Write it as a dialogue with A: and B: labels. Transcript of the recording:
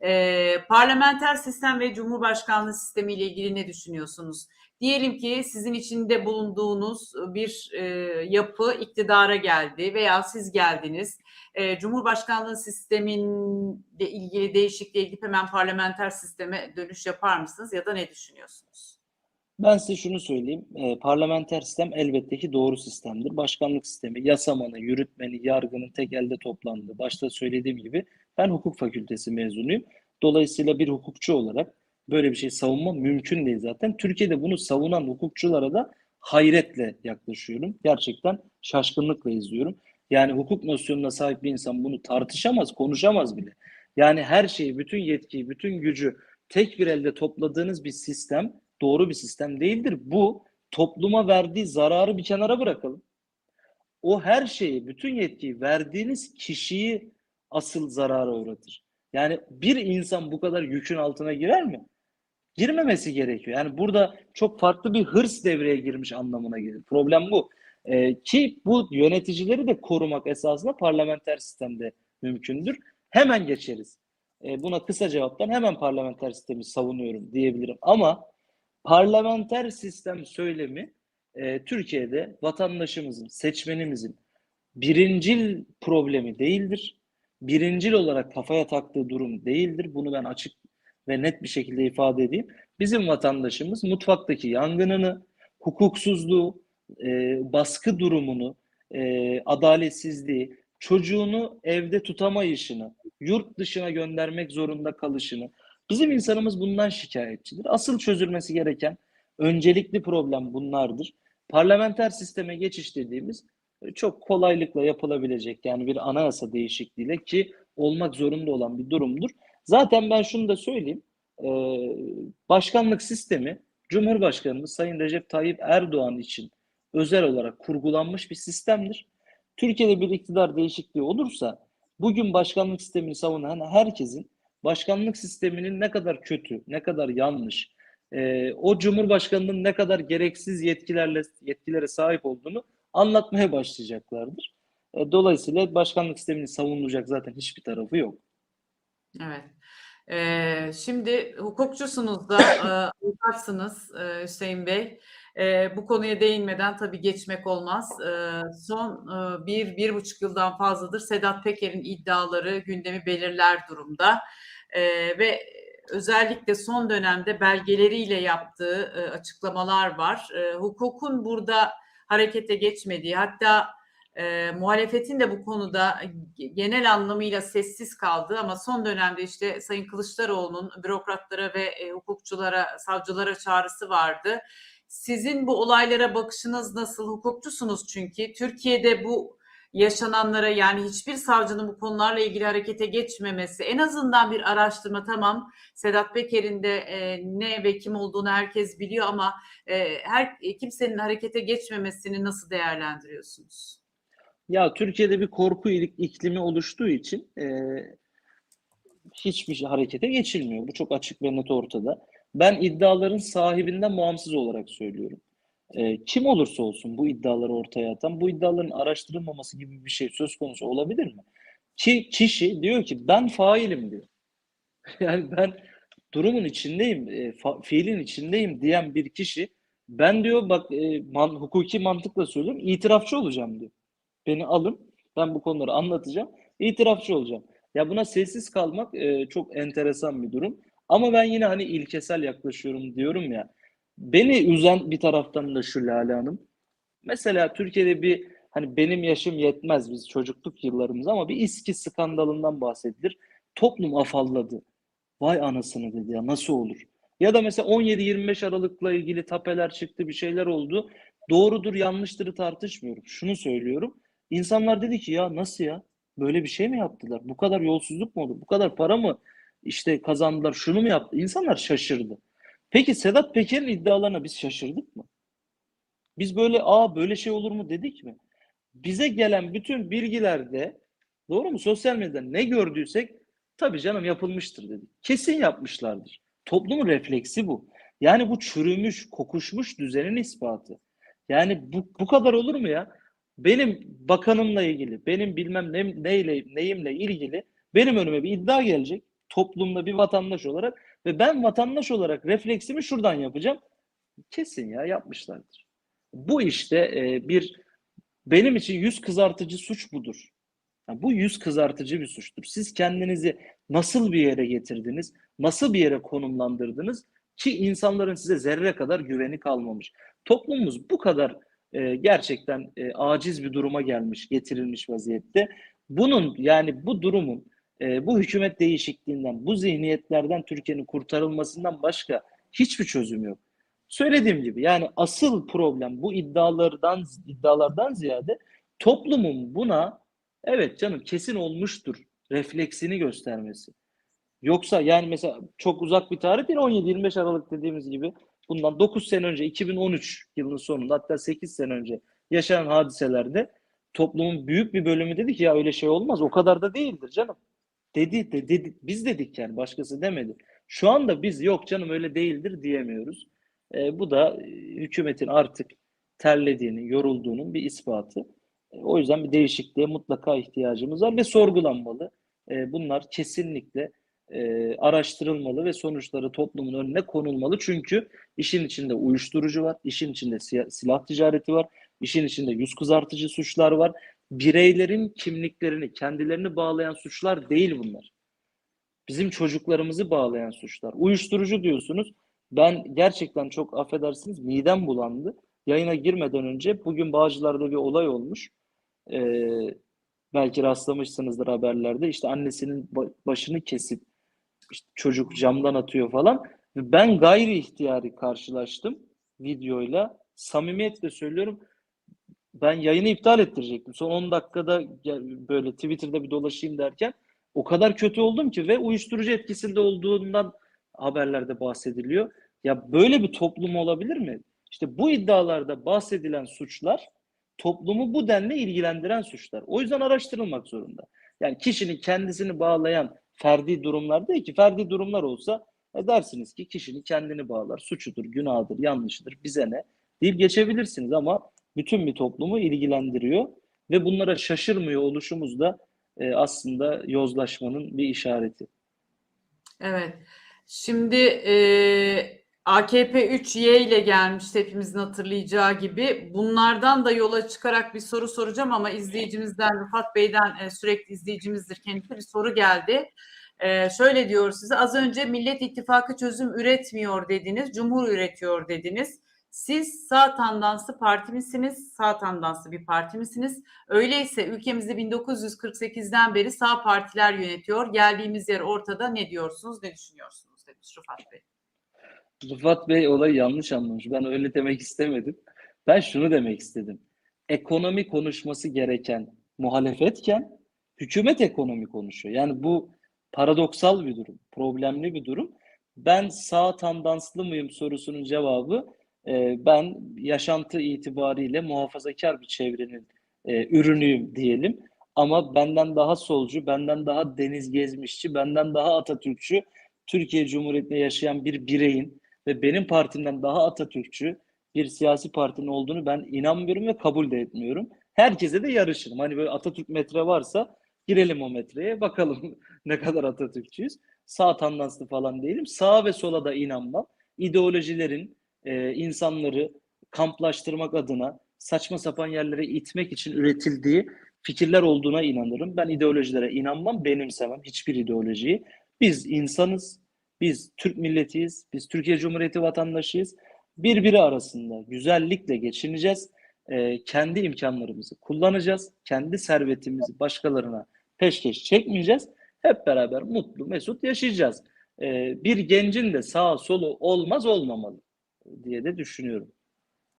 A: E, parlamenter sistem ve cumhurbaşkanlığı sistemi ile ilgili ne düşünüyorsunuz? Diyelim ki sizin içinde bulunduğunuz bir e, yapı iktidara geldi veya siz geldiniz. E, Cumhurbaşkanlığı sisteminle ilgili değişikliğe gidip hemen parlamenter sisteme dönüş yapar mısınız ya da ne düşünüyorsunuz?
B: Ben size şunu söyleyeyim. E, parlamenter sistem elbette ki doğru sistemdir. Başkanlık sistemi, yasamanı, yürütmeni, yargının tek elde toplandığı. Başta söylediğim gibi ben hukuk fakültesi mezunuyum. Dolayısıyla bir hukukçu olarak böyle bir şey savunma mümkün değil zaten. Türkiye'de bunu savunan hukukçulara da hayretle yaklaşıyorum. Gerçekten şaşkınlıkla izliyorum. Yani hukuk nosyonuna sahip bir insan bunu tartışamaz, konuşamaz bile. Yani her şeyi, bütün yetkiyi, bütün gücü tek bir elde topladığınız bir sistem doğru bir sistem değildir. Bu topluma verdiği zararı bir kenara bırakalım. O her şeyi, bütün yetkiyi verdiğiniz kişiyi asıl zarara uğratır. Yani bir insan bu kadar yükün altına girer mi? Girmemesi gerekiyor. Yani burada çok farklı bir hırs devreye girmiş anlamına gelir. Problem bu. Ee, ki bu yöneticileri de korumak esasında parlamenter sistemde mümkündür. Hemen geçeriz. Ee, buna kısa cevaptan hemen parlamenter sistemi savunuyorum diyebilirim. Ama parlamenter sistem söylemi e, Türkiye'de vatandaşımızın, seçmenimizin birincil problemi değildir. Birincil olarak kafaya taktığı durum değildir. Bunu ben açık ve net bir şekilde ifade edeyim. Bizim vatandaşımız mutfaktaki yangınını, hukuksuzluğu, e, baskı durumunu, e, adaletsizliği, çocuğunu evde tutamayışını, yurt dışına göndermek zorunda kalışını, bizim insanımız bundan şikayetçidir. Asıl çözülmesi gereken öncelikli problem bunlardır. Parlamenter sisteme geçiş dediğimiz çok kolaylıkla yapılabilecek yani bir anayasa değişikliğiyle ki olmak zorunda olan bir durumdur. Zaten ben şunu da söyleyeyim. E, başkanlık sistemi Cumhurbaşkanımız Sayın Recep Tayyip Erdoğan için özel olarak kurgulanmış bir sistemdir. Türkiye'de bir iktidar değişikliği olursa bugün başkanlık sistemini savunan herkesin başkanlık sisteminin ne kadar kötü, ne kadar yanlış, e, o cumhurbaşkanının ne kadar gereksiz yetkilerle yetkilere sahip olduğunu anlatmaya başlayacaklardır. E, dolayısıyla başkanlık sisteminin savunulacak zaten hiçbir tarafı yok.
A: Evet. Ee, şimdi hukukçusunuz da, e, avukatsınız e, Hüseyin Bey. E, bu konuya değinmeden tabii geçmek olmaz. E, son e, bir, bir buçuk yıldan fazladır Sedat Peker'in iddiaları gündemi belirler durumda. E, ve özellikle son dönemde belgeleriyle yaptığı e, açıklamalar var. E, hukukun burada harekete geçmediği, hatta e, muhalefetin de bu konuda genel anlamıyla sessiz kaldığı ama son dönemde işte Sayın Kılıçdaroğlu'nun bürokratlara ve e, hukukçulara, savcılara çağrısı vardı. Sizin bu olaylara bakışınız nasıl? Hukukçusunuz çünkü. Türkiye'de bu yaşananlara yani hiçbir savcının bu konularla ilgili harekete geçmemesi en azından bir araştırma tamam Sedat Peker'in de e, ne ve kim olduğunu herkes biliyor ama e, her kimsenin harekete geçmemesini nasıl değerlendiriyorsunuz?
B: Ya Türkiye'de bir korku iklimi oluştuğu için e, hiçbir şey harekete geçilmiyor. Bu çok açık ve net ortada. Ben iddiaların sahibinden bağımsız olarak söylüyorum. E, kim olursa olsun bu iddiaları ortaya atan, bu iddiaların araştırılmaması gibi bir şey söz konusu olabilir mi? Ki kişi diyor ki ben failim diyor. yani ben durumun içindeyim, e, fa, fiilin içindeyim diyen bir kişi ben diyor bak e, man, hukuki mantıkla söylüyorum itirafçı olacağım diyor. Beni alın. Ben bu konuları anlatacağım. İtirafçı olacağım. Ya buna sessiz kalmak e, çok enteresan bir durum. Ama ben yine hani ilkesel yaklaşıyorum diyorum ya. Beni üzen bir taraftan da şu Lale Hanım. Mesela Türkiye'de bir hani benim yaşım yetmez biz çocukluk yıllarımız ama bir İSKİ skandalından bahsedilir. Toplum afalladı. Vay anasını dedi ya nasıl olur? Ya da mesela 17-25 Aralık'la ilgili tapeler çıktı bir şeyler oldu. Doğrudur yanlıştırı tartışmıyorum. Şunu söylüyorum. İnsanlar dedi ki ya nasıl ya? Böyle bir şey mi yaptılar? Bu kadar yolsuzluk mu oldu? Bu kadar para mı işte kazandılar? Şunu mu yaptı? İnsanlar şaşırdı. Peki Sedat Peker'in iddialarına biz şaşırdık mı? Biz böyle aa böyle şey olur mu dedik mi? Bize gelen bütün bilgilerde doğru mu? Sosyal medyada ne gördüysek tabii canım yapılmıştır dedik. Kesin yapmışlardır. Toplumun refleksi bu. Yani bu çürümüş, kokuşmuş düzenin ispatı. Yani bu, bu kadar olur mu ya? Benim bakanımla ilgili, benim bilmem ne, neyle, neyimle ilgili benim önüme bir iddia gelecek. toplumda bir vatandaş olarak ve ben vatandaş olarak refleksimi şuradan yapacağım. Kesin ya yapmışlardır. Bu işte e, bir benim için yüz kızartıcı suç budur. Yani bu yüz kızartıcı bir suçtur. Siz kendinizi nasıl bir yere getirdiniz, nasıl bir yere konumlandırdınız ki insanların size zerre kadar güveni kalmamış. Toplumumuz bu kadar e, gerçekten e, aciz bir duruma gelmiş, getirilmiş vaziyette. Bunun yani bu durumun, e, bu hükümet değişikliğinden, bu zihniyetlerden Türkiye'nin kurtarılmasından başka hiçbir çözüm yok. Söylediğim gibi yani asıl problem bu iddialardan iddialardan ziyade toplumun buna evet canım kesin olmuştur refleksini göstermesi. Yoksa yani mesela çok uzak bir tarih değil 17-25 Aralık dediğimiz gibi bundan 9 sene önce 2013 yılının sonunda hatta 8 sene önce yaşanan hadiselerde toplumun büyük bir bölümü dedi ki ya öyle şey olmaz o kadar da değildir canım. Dedi, de, dedi biz dedik yani başkası demedi. Şu anda biz yok canım öyle değildir diyemiyoruz. E, bu da e, hükümetin artık terlediğini, yorulduğunun bir ispatı. E, o yüzden bir değişikliğe mutlaka ihtiyacımız var ve sorgulanmalı. E, bunlar kesinlikle e, araştırılmalı ve sonuçları toplumun önüne konulmalı. Çünkü işin içinde uyuşturucu var, işin içinde silah ticareti var, işin içinde yüz kızartıcı suçlar var. Bireylerin kimliklerini, kendilerini bağlayan suçlar değil bunlar. Bizim çocuklarımızı bağlayan suçlar. Uyuşturucu diyorsunuz. Ben gerçekten çok affedersiniz midem bulandı. Yayına girmeden önce bugün Bağcılar'da bir olay olmuş. Ee, belki rastlamışsınızdır haberlerde. İşte annesinin ba- başını kesip işte çocuk camdan atıyor falan. Ben gayri ihtiyari karşılaştım videoyla. Samimiyetle söylüyorum. Ben yayını iptal ettirecektim. Son 10 dakikada böyle Twitter'da bir dolaşayım derken o kadar kötü oldum ki ve uyuşturucu etkisinde olduğundan haberlerde bahsediliyor. Ya böyle bir toplum olabilir mi? İşte bu iddialarda bahsedilen suçlar toplumu bu denli ilgilendiren suçlar. O yüzden araştırılmak zorunda. Yani kişinin kendisini bağlayan ferdi durumlar değil ki ferdi durumlar olsa e dersiniz ki kişinin kendini bağlar, suçudur, günahıdır, yanlışıdır, bize ne deyip geçebilirsiniz ama bütün bir toplumu ilgilendiriyor ve bunlara şaşırmıyor oluşumuz da e, aslında yozlaşmanın bir işareti.
A: Evet. Şimdi e, AKP 3Y ile gelmişti hepimizin hatırlayacağı gibi. Bunlardan da yola çıkarak bir soru soracağım ama izleyicimizden Rıfat Bey'den e, sürekli izleyicimizdir kendisi bir soru geldi. E, şöyle diyor size az önce Millet İttifakı çözüm üretmiyor dediniz, Cumhur üretiyor dediniz. Siz sağ tandanslı parti misiniz? Sağ tandanslı bir parti misiniz? Öyleyse ülkemizde 1948'den beri sağ partiler yönetiyor. Geldiğimiz yer ortada. Ne diyorsunuz, ne düşünüyorsunuz demiş Rıfat Bey.
B: Rıfat Bey olayı yanlış anlamış. Ben öyle demek istemedim. Ben şunu demek istedim. Ekonomi konuşması gereken muhalefetken hükümet ekonomi konuşuyor. Yani bu paradoksal bir durum, problemli bir durum. Ben sağ tandanslı mıyım sorusunun cevabı e, ben yaşantı itibariyle muhafazakar bir çevrenin e, ürünüyüm diyelim. Ama benden daha solcu, benden daha deniz gezmişçi, benden daha Atatürkçü, Türkiye Cumhuriyeti'nde yaşayan bir bireyin ve benim partimden daha Atatürkçü bir siyasi partinin olduğunu ben inanmıyorum ve kabul de etmiyorum. Herkese de yarışırım. Hani böyle Atatürk metre varsa girelim o metreye bakalım ne kadar Atatürkçüyüz. Sağ tandanslı falan değilim. Sağa ve sola da inanmam. İdeolojilerin e, insanları kamplaştırmak adına saçma sapan yerlere itmek için üretildiği fikirler olduğuna inanırım. Ben ideolojilere inanmam, benimsemem hiçbir ideolojiyi. Biz insanız, biz Türk milletiyiz, biz Türkiye Cumhuriyeti vatandaşıyız. Birbiri arasında güzellikle geçineceğiz. Ee, kendi imkanlarımızı kullanacağız. Kendi servetimizi başkalarına peşkeş çekmeyeceğiz. Hep beraber mutlu, mesut yaşayacağız. Ee, bir gencin de sağa solu olmaz olmamalı diye de düşünüyorum.